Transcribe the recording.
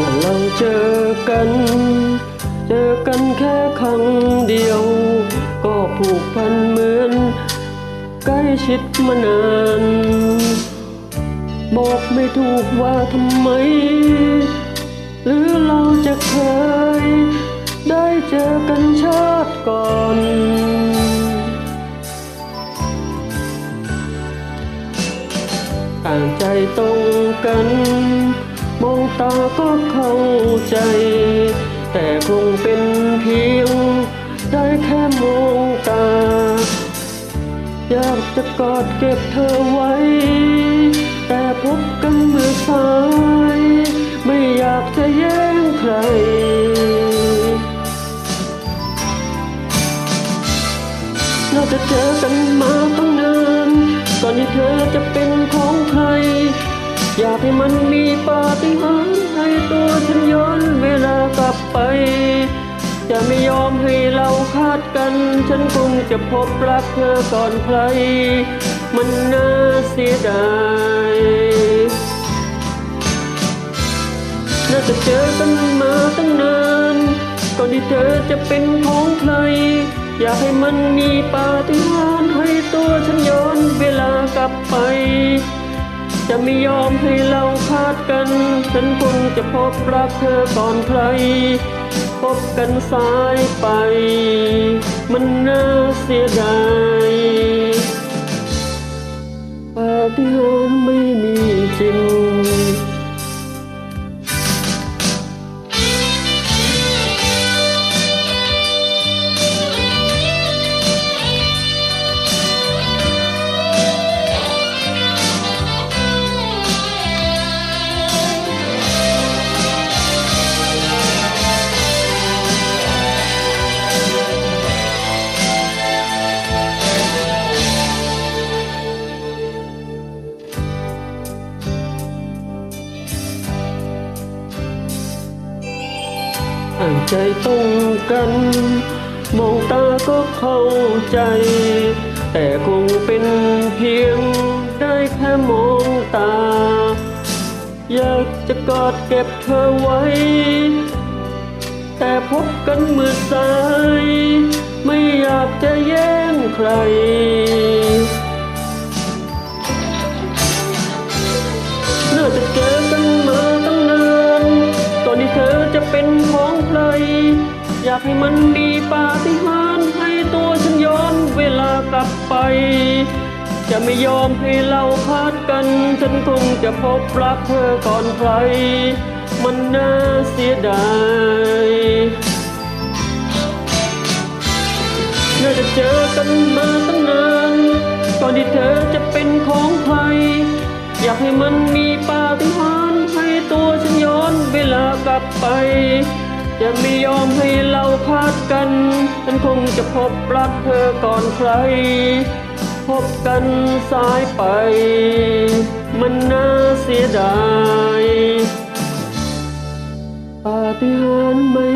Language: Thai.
ื่อเราเจอกัน เจอกันแค่ครั้งเดียว ก็ผูกพันเหมือน ใกล้ชิดมานาน บอกไม่ถูกว่าทำไม หรือเราจะเคย ได้เจอกันชาติก่อนต่างใจตรงกัน ตาก็เข้าใจ แต่คงเป็นเพียง ได้แค่มองตา อยากจะกอดเก็บเธอไว้ แต่พบกันเมื่อสาย ไม่อยากจะแย่งใครเราจะเจอกันมาตั้งนาน ก่อนที่เธอจะเป็นของใคร อยากให้มันมีปาฏิหาริย์ให้ตัวฉันย้อนเวลากลับไป จะไม่ยอมให้เราคาดกัน ฉันคงจะพบรักเธอก่อนใคร มันน่าเสียดายน่าจะเจอกันมาตั้งนาน ก่อนที่เธอจะเป็นของใคร อยากให้มันมีปาฏิหาริย์ให้ตัวฉันย้อน จะไม่ยอมให้เราคาดกัน ฉันคงจะพบรักเธอก่อนใคร พบกันสายไป มันน่าเสียดายปาฏิหาริย์ไม่มีจริง อ่านใจตรงกัน มองตาก็เข้าใจ แต่คงเป็นเพียงได้แค่มองตา อยากจะกอดเก็บเธอไว้ แต่พบกันเมื่อสาย ไม่อยากจะแย่งใครน่าจะเจอ จะเป็นของใคร อยากให้มันมีปาฏิหาริย์ให้ตัวฉันย้อนเวลากลับไป จะไม่ยอมให้เราคาดกัน ฉันคงจะพบรักเธอก่อนใคร มันน่าเสียดายน่าจะเจอกันมาตั้งนานก่อนที่เธอจะเป็นของใคร อยากให้มันมีปาฏิหาริย์ให้ตัวฉัน บไป จะไม่ยอมให้เราคาดกัน ฉันคงจะพบรักเธอก่อนใคร พบกันสายไป มันน่าเสียดายปาฏิหาริย์ไม่